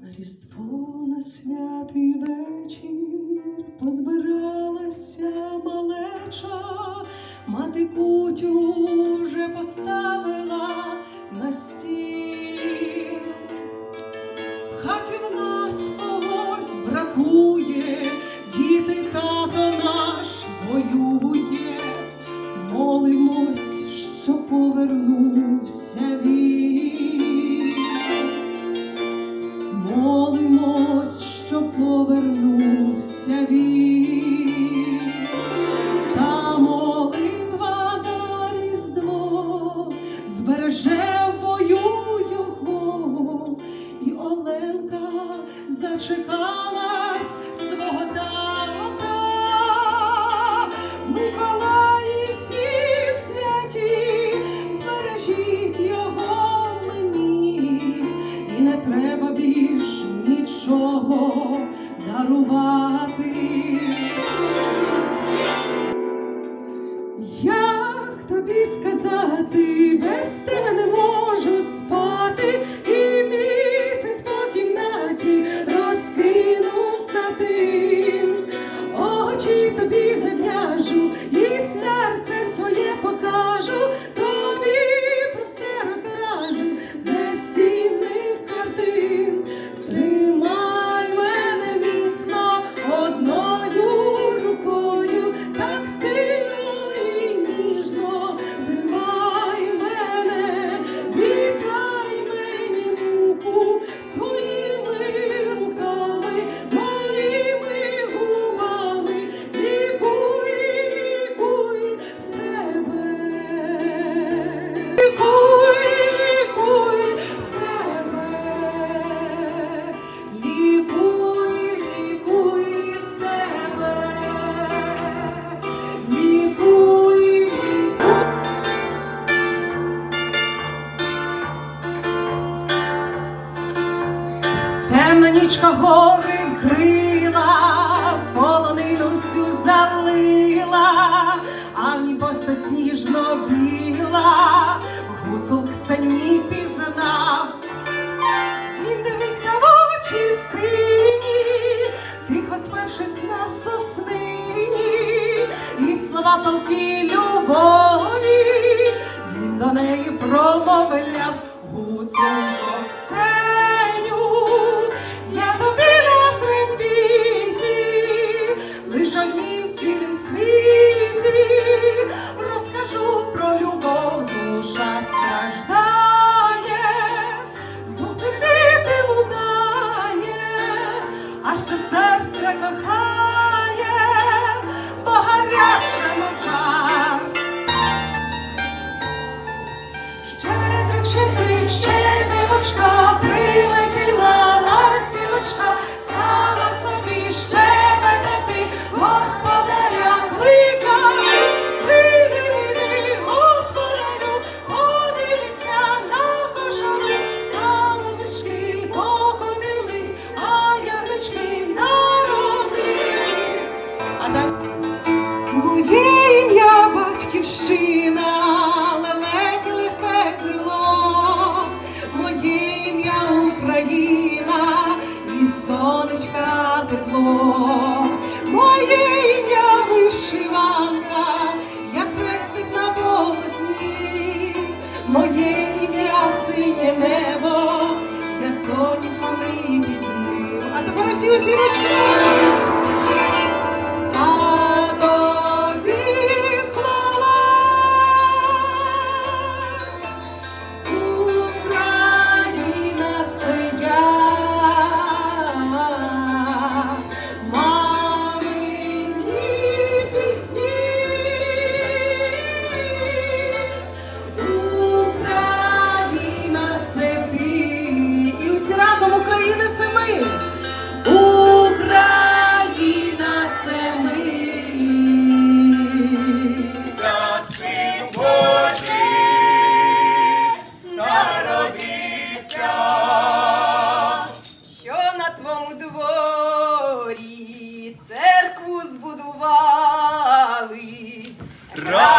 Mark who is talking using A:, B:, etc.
A: На різдво на святий вечір позбиралася малеча, мати кутю вже поставила на стіл. В хаті в нас когось бракує, діти тато наш воює, молимось, що повернувся. свого дарувати. Як тобі сказати, без тебе не можна. Синичка гори вкрила, полонину всю залила, а мій постать сніжно біла, гуцул ксеній наше серце кохає. вишиванка, я хрестик на полотні, моє ім'я синє небо, я сонячний піднив. А тепер усі усі 들어.